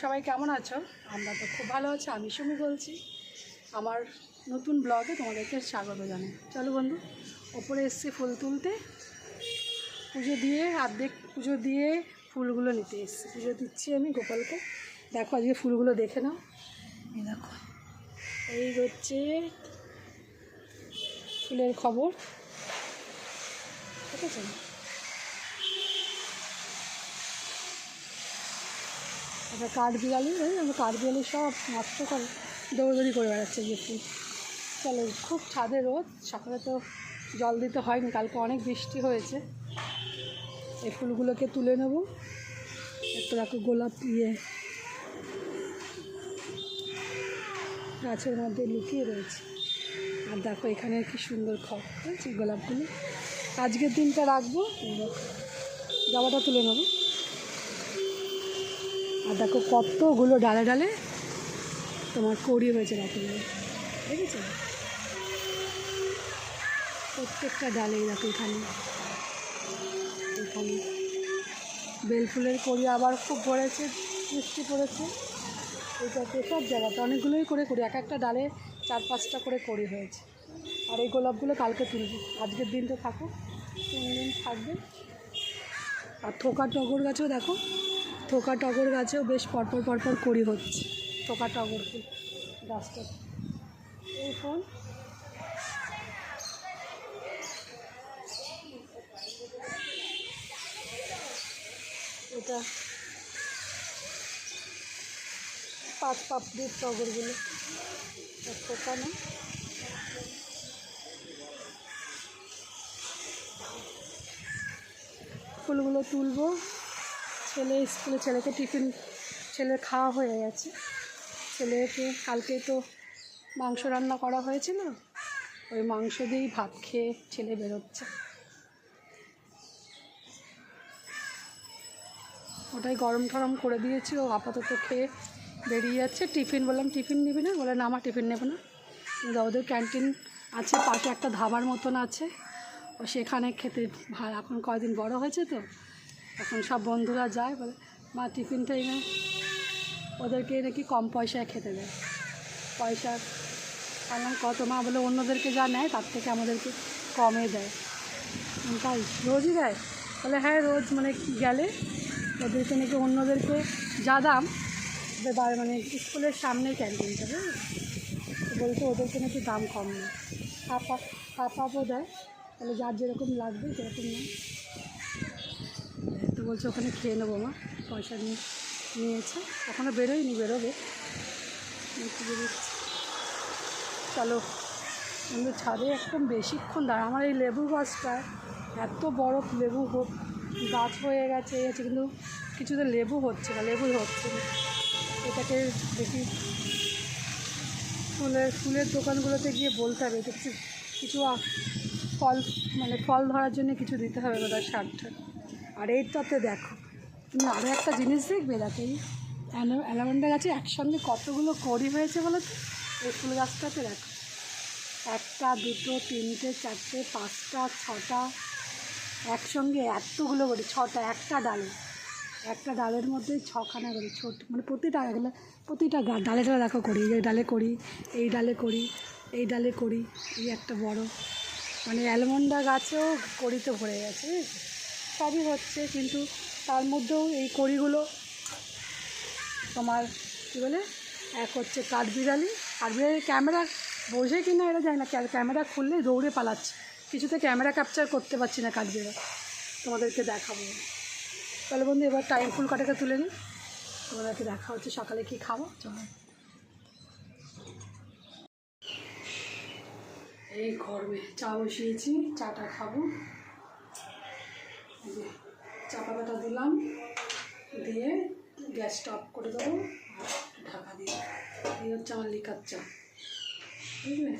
সবাই কেমন আছো? আমরা তো খুব ভালো আছি, আমি সুমি বলছি। আমার নতুন ব্লগে তোমাদেরকে স্বাগত জানাই। চলো বন্ধু, ওপরে এসছি ফুল তুলতে। পুজো দিয়ে অর্ধেক পুজো দিয়ে ফুলগুলো নিতে এসছি। পুজো দিচ্ছি আমি গোপালকে। দেখো আজকে ফুলগুলো দেখে নাও। এই দেখো, এই হচ্ছে ফুলের খবর। ঠিক আছে? একটা কাঠ বিড়ালি ওই আমরা কাঠ বিড়ালি সব নষ্ট করে, দৌড়দৌড়ি করে বেড়াচ্ছে ফুল চলো, খুব ছাদে রোদ, সকালে তো জল দিতে হয়নি, কালকে অনেক বৃষ্টি হয়েছে। এই ফুলগুলোকে তুলে নেব। একটু দেখো গোলাপ ইয়ে গাছের মধ্যে লুকিয়ে রয়েছে। আর দেখো এখানে কি সুন্দর খড়, হয়েছে গোলাপগুলো। আজকের দিনটা রাখব জামাটা তুলে নেব। আর দেখো কতগুলো ডালে ডালে তোমার কড়ি হয়েছে দেখো দেখেছ? প্রত্যেকটা ডালে দেখো এখানে এখানে বেলফুলের কড়ি আবার খুব ভরেছে মিষ্টি পড়েছে। এইটাতে সব জায়গাতে অনেকগুলোই করে করি এক একটা ডালে চার পাঁচটা করে করি হয়েছে। আর এই গোলাপগুলো কালকে তুলবো আজকের দিন তো থাকো তিন দিন থাকবে। আর থোকা টগর গাছেও দেখো থোকা টগর গাছেও বেশ পরপর পরপর করি হচ্ছে। থোকা টগর ফুল, গাছটা। এই ফোন এটা পাঁচ পাপড়ির টগরগুলো থোকা না ফুলগুলো তুলবো। ছেলে স্কুলে ছেলেকে টিফিন, ছেলের খাওয়া হয়ে গেছে। ছেলেকে কালকে তো মাংস রান্না করা হয়েছিল ওই মাংস দিয়েই ভাত খেয়ে ছেলে বেরোচ্ছে। ওটাই গরম টরম করে দিয়েছি, ও আপাতত খেয়ে বেরিয়ে যাচ্ছে। টিফিন বললাম, টিফিন নিবি না? বলে, না আমার টিফিন নেব না। ওদের ক্যান্টিন আছে, পাশে একটা ধাবার মতন আছে। ও সেখানে খেতে এখন কয়দিন বড় হয়েছে তো? এখন সব বন্ধুরা যায় বলে, মা টিফিনটা এনে ওদেরকে নাকি কম পয়সায় খেতে দেয়। পয়সা বললাম কত মা বলে, অন্যদেরকে যা নেয়, তার থেকে আমাদেরকে কমে দেয়। তাই রোজই দেয়? বলে হ্যাঁ রোজ মানে গেলে? ওদেরকে নাকি অন্যদেরকে যা দাম, ওদের মানে স্কুলের সামনে ক্যান্টিনটা, বুঝলি? বলতে ওদেরকে নাকি দাম কম নেই। পাপা, পাপাও দেয়। তাহলে যার যেরকম লাগবে, সেরকম নেই বলছে, ওখানে খেয়ে নেব মা, পয়সা নিয়ে, নিয়েছে। এখনও বেরোয়নি, বেরোবে। চলো কিন্তু ছাদে একদম বেশিক্ষণ দাঁড়া আমার এই লেবু গাছটা এত বড় লেবু গাছ হয়ে গেছে, এই আছে, কিন্তু কিছুতে লেবু হচ্ছে না, লেবুই হচ্ছে না। এটাকে দেখি, ফুলের ফুলের দোকানগুলোতে গিয়ে বলতে হবে, কিছু কিছু ফল মানে ফল ধরার জন্য কিছু দিতে হবে বোধহয় সার টার আর এইটাতে দেখো, তুমি আরও একটা জিনিস দেখবে, দেখো এই অ্যালো- অ্যালামন্ডা গাছে একসঙ্গে কতগুলো কড়ি হয়েছে বলো তো? এই ফুল গাছটাতে দেখো। একটা, দুটো, তিনটে, চারটে, পাঁচটা, ছটা, একসঙ্গে এতগুলো করি ছটা, একটা ডালে। একটা ডালের মধ্যে ছখানা করি, ছোট মানে প্রতিটা এগুলো, প্রতিটা ডালে ডালে দেখো করি এই ডালে করি এই ডালে করি এই ডালে করি এই একটা বড়। মানে অ্যালমন্ডা গাছেও কড়িতে ভরে গেছে? সবই হচ্ছে, কিন্তু তার মধ্যেও এই কড়িগুলো তোমার কী বলে, এক হচ্ছে কাঠবিড়ালি বিড়ালি ক্যামেরা বোঝে কি না এটা জানি না ক্যামেরা খুললে দৌড়ে পালাচ্ছে। কিছুতে ক্যামেরা ক্যাপচার করতে পারছি না কাঠবিড়াল তোমাদেরকে দেখাবো। তাহলে বন্ধু, এবার টাইম ফুল কাটাকে তুলে নিই। তোমাদেরকে দেখা হচ্ছে সকালে কি খাব, চলো। এই গরমে চা বসিয়েছি, চাটা খাব। এই যে চা পাতাটা দিলাম, দিয়ে গ্যাসটা অফ করে দেবো, আর ঢাকা দিয়ে এই হচ্ছে আমার লিকার চা। বুঝলে?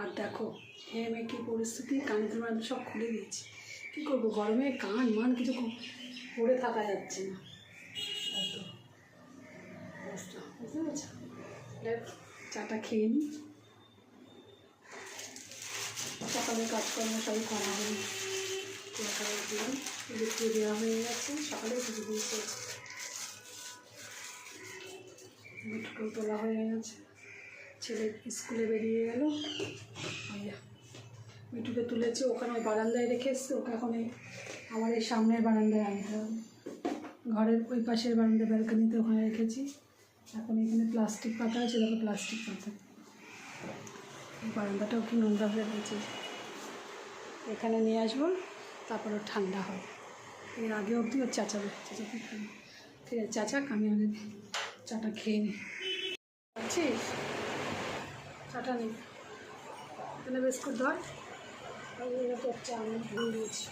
আর দেখো হেমে কী পরিস্থিতি কানের মান সব খুলে দিয়েছি। কী করব? গরমে কান, মান কিছু পরে থাকা যাচ্ছে না। অবস্থা, বুঝতে পেরেছ? চাটা খেয়ে নিই সকালে কাজকর্ম সবই করা হবে পুজো দেওয়া হয়ে গেছে সকালে পুজো দিয়েছে মিঠুকেও তোলা হয়ে গেছে ছেলে স্কুলে বেরিয়ে গেল মিঠুকে তুলেছে ওখানে বারান্দায় রেখে এসছে ওকে এখন এই আমার এই সামনের বারান্দায় আনতে হবে ঘরের ওই পাশের বারান্দা ব্যালকানিতে ওখানে রেখেছি এখন এখানে প্লাস্টিক পাতা আছে দেখো প্লাস্টিক পাতা বারান্দাটাও কি নোংরা হয়ে গেছে এখানে নিয়ে আসব। তারপরে ঠান্ডা হবে এর আগে অবধি ওর চাচাবে চাচাকে খাবে ঠিক আছে চাচাক আমি আগে চাটা খেয়ে নিই পাচ্ছিস চাটা নেই এখানে বিস্কুট ধর। আমি ভুল দিয়েছি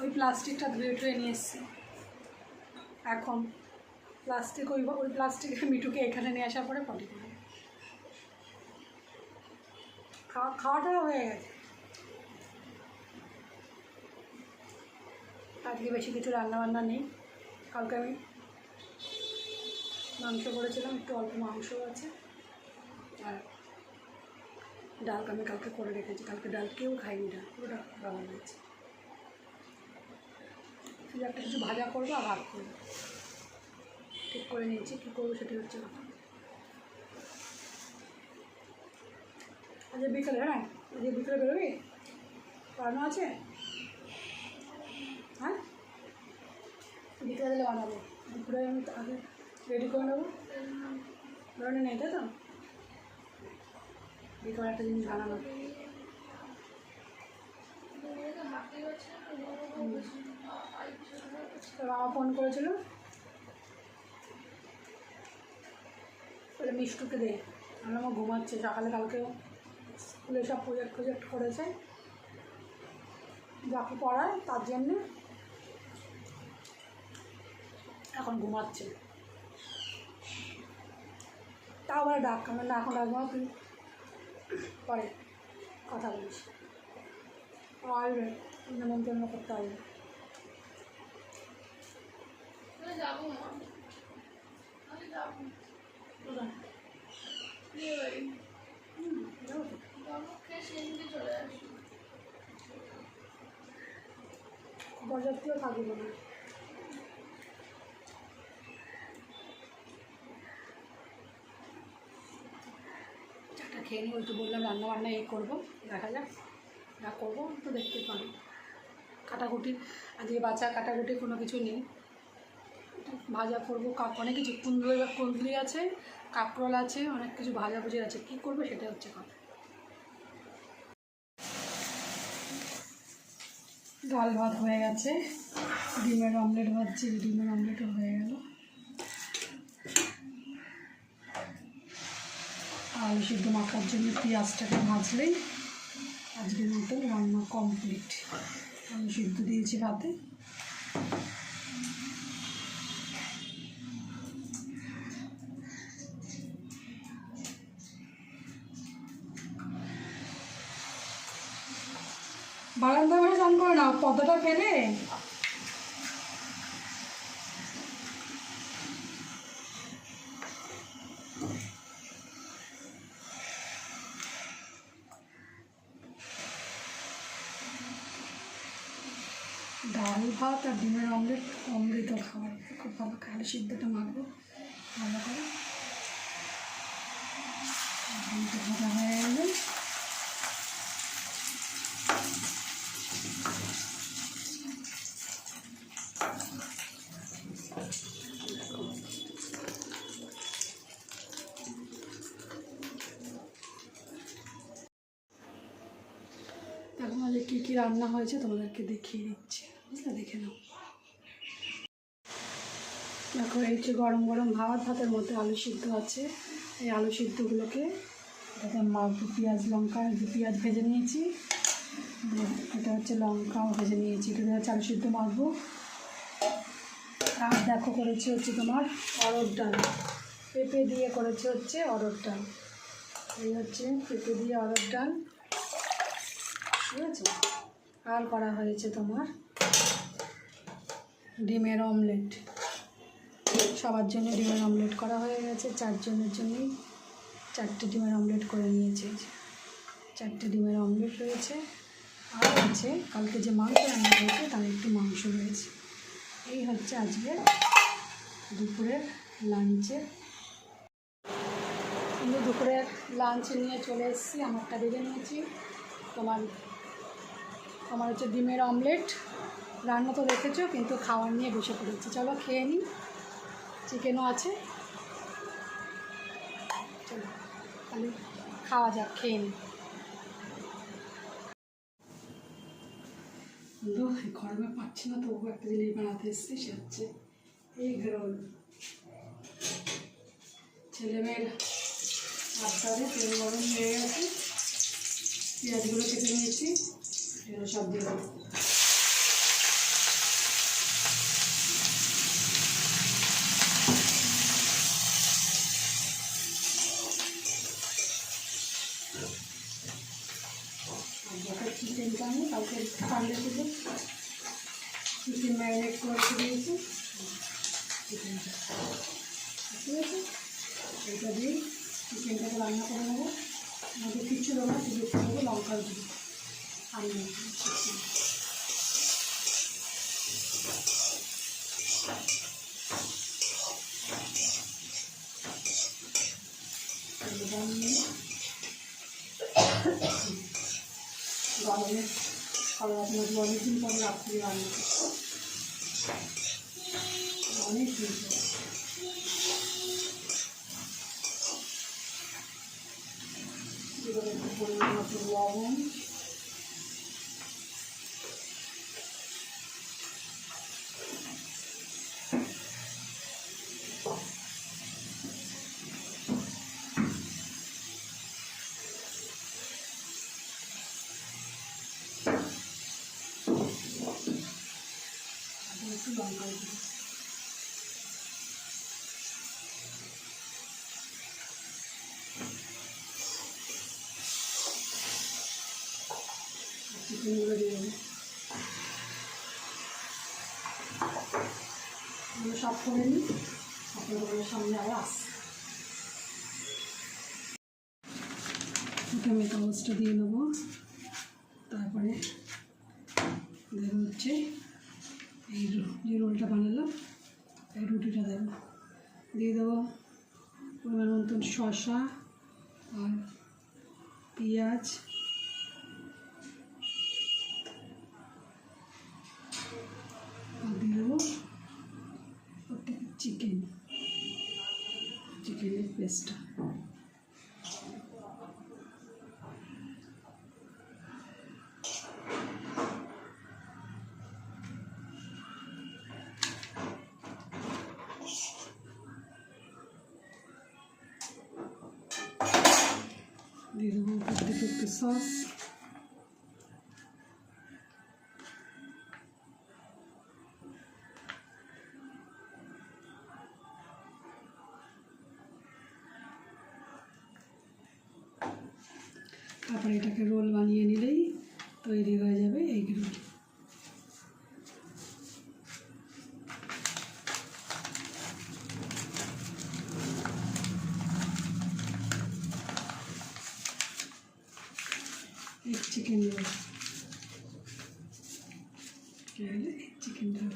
ওই প্লাস্টিকটা ধুয়ে টুয়ে নিয়ে এসছি। এখন। প্লাস্টিক ওই ওই প্লাস্টিকের মিঠুকে এখানে নিয়ে আসার পরে পটি করে খাওয়া খাওয়াটা হয়ে গেছে। আজকে বেশি কিছু রান্না বান্না নেই। কালকে আমি মাংস করেছিলাম, একটু অল্প মাংস আছে। আর ডাল আমি কালকে করে রেখেছি। কালকে ডাল কেউ খাইনি ডাল পুরো ডাল বানানো হয়েছে। শুধু একটা কিছু ভাজা করব আর ভাত করব। ঠিক করে নিয়েছি, কী করব সেটা হচ্ছে কথা বিকেলে হ্যাঁ? আজ বিকেলে বেরোবি? পড়ানো আছে? হ্যাঁ? বিকেলে দিলে বানাবো। দুপুরে আমি আগে রেডি করে নেব। বেরোনে নেই, তাই তো? বিকেলে একটা জিনিস বানানো বাবা ফোন করেছিল। বলে, মিষ্টুকে দে। আমি আমার ঘুমাচ্ছে, সকালে কালকে স্কুলে সব প্রজেক্ট প্রজেক্ট করেছে। যাকে পড়ায় তার জন্যে এখন ঘুমাচ্ছে। তাও আবার ডাক না এখন ডাকবো তুই পরে কথা বলিস। আসবে নেমন্তন্ন করতে আসবে যাব চাটা খেয়ে ওই তো বললাম রান্না বান্না এই করব, দেখা যাক, যা করব তো দেখতে পারি কাটাকুটি, আজকে বাচ্চা কাটাকুটি কোনো কিছু নেই। ভাজা করব, কাপ অনেক কিছু, কুন্দুরি কুন্দুরি আছে, কাঁকরোল আছে, অনেক কিছু ভাজা ভুজি আছে। কী করব সেটা হচ্ছে কথা। ডাল ভাত হয়ে গেছে। ডিমের অমলেট ভাজছি, ডিমের অমলেটও হয়ে গেল। আলু সিদ্ধ মাখার জন্য পেঁয়াজটাকে ভাজলেই আজকের মতো রান্না কমপ্লিট আলু সিদ্ধ দিয়েছি ভাতে বারান্দা ঘরে চান করে না পদ্মাটা ফেলে। ডাল ভাত আর ডিমের অমলেট অমৃত খাবার খুব ভালো খায় সিদ্ধটা মাখবো। ভালো করে ডিমটা ভাজা হয়ে গেলে এখন আজ কী রান্না হয়েছে তোমাদেরকে দেখিয়ে দিচ্ছি। বুঝলে? দেখে নাও। দেখো, এই যে গরম গরম ভাত, ভাতের মধ্যে আলু সিদ্ধ আছে। এই আলু সিদ্ধগুলোকে এটাতে মাখবো পেঁয়াজ, লঙ্কা যে পেঁয়াজ ভেজে নিয়েছি। এটা হচ্ছে লঙ্কাও ভেজে নিয়েছি। এটা হচ্ছে আলু সিদ্ধ মাখবো। আর দেখো, করেছে হচ্ছে তোমার অরড় ডাল। পেঁপে দিয়ে করেছে হচ্ছে অরড় ডাল। এই হচ্ছে পেঁপে দিয়ে অরড় ডাল। ঠিক আছে? আর করা হয়েছে তোমার ডিমের অমলেট। সবার জন্য ডিমের অমলেট করা হয়ে গেছে, চারজনের জন্যই চারটে ডিমের অমলেট করে নিয়েছি। চারটে ডিমের অমলেট রয়েছে। আর আছে, কালকে যে মাংস রান্না হয়েছে, তার একটু মাংস রয়েছে। এই হচ্ছে আজকে দুপুরের লাঞ্চের কিন্তু দুপুরের লাঞ্চ নিয়ে চলে এসেছি, আমারটা বেঁধে নিয়েছি। তোমার তোমার হচ্ছে ডিমের অমলেট। রান্না তো দেখেছ, কিন্তু খাওয়ার নিয়ে বসে পড়েছি। চলো খেয়ে নিই। চিকেনও আছে। চলো, তাহলে খাওয়া যাক, খেয়ে নিই। গরমে পাচ্ছি না তবু একটা জিনিস বানাতে এসেছি, সে হচ্ছে এই রোল ছেলেমেয়ের আড্ডারে তেল গরম হয়ে গেছে। পেঁয়াজগুলো কেটে নিয়েছি। এগুলো সব দিয়ে চিকেনটা আমি কালকে ঠান্ডা থেকে চিকেন ম্যারিনেট করে দিয়েছি। চিকেনটা ঠিক আছে? এটা দিয়ে চিকেনটাকে রান্না করে নেব। আমাদের কিচ্ছু দেবো না লঙ্কা দেবো। গরমে অনেকদিন পরে রাত্রি রান্না অনেক দিন পরে লবণ লঙ্কা দিই সব করে নিই আপনাদের সামনে আবার আসছে প্রথমে কাগজটা দিয়ে নেব তারপরে দেবো হচ্ছে এই যে রোলটা বানালাম, এই রুটিটা দেবো। দিয়ে দেবো পরিমাণ মতন শসা আর পেঁয়াজ। আর দিয়ে দেবো চিকেন চিকেনের পেস্টটা দিয়ে দেবো থেকে একটু সস তারপরে এটাকে রোল বানিয়ে নিলেই তৈরি হয়ে যাবে এই রোল এক চিকেন রোল চিকেন রোল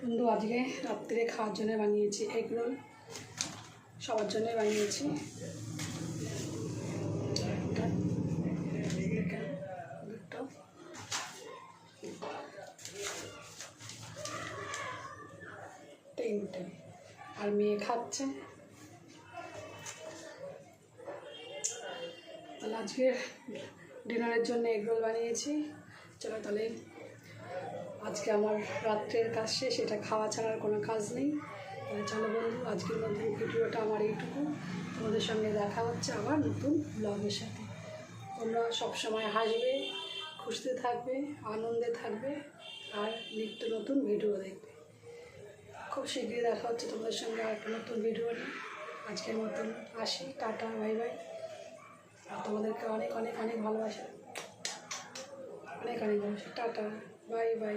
বন্ধু রাত্রে খাওয়ার জন্য বানিয়েছি এগ রোল সবার জন্যই বানিয়েছি। তিনটে। আর মেয়ে খাচ্ছে। তাহলে আজকে ডিনারের জন্য এগরোল বানিয়েছি। চলো তাহলে আজকে আমার রাত্রের কাজ শেষ, এটা খাওয়া ছাড়ার কোনো কাজ নেই। তাহলে চলো বন্ধু, আজকের মধ্যে ভিডিওটা আমার এইটুকু। তোমাদের সঙ্গে দেখা হচ্ছে আবার নতুন ব্লগের সাথে। তোমরা সবসময় হাসবে, খুশিতে থাকবে, আনন্দে থাকবে, আর নিত্য নতুন ভিডিও দেখবে। খুব শীঘ্রই দেখা হচ্ছে তোমাদের সঙ্গে আর একটা নতুন ভিডিও নিয়ে। আজকের মতন আসি, টাটা, বাই বাই। আর তোমাদেরকে অনেক অনেক অনেক ভালোবাসা। অনেক অনেক ভালোবাসা। টাটা। Bye bye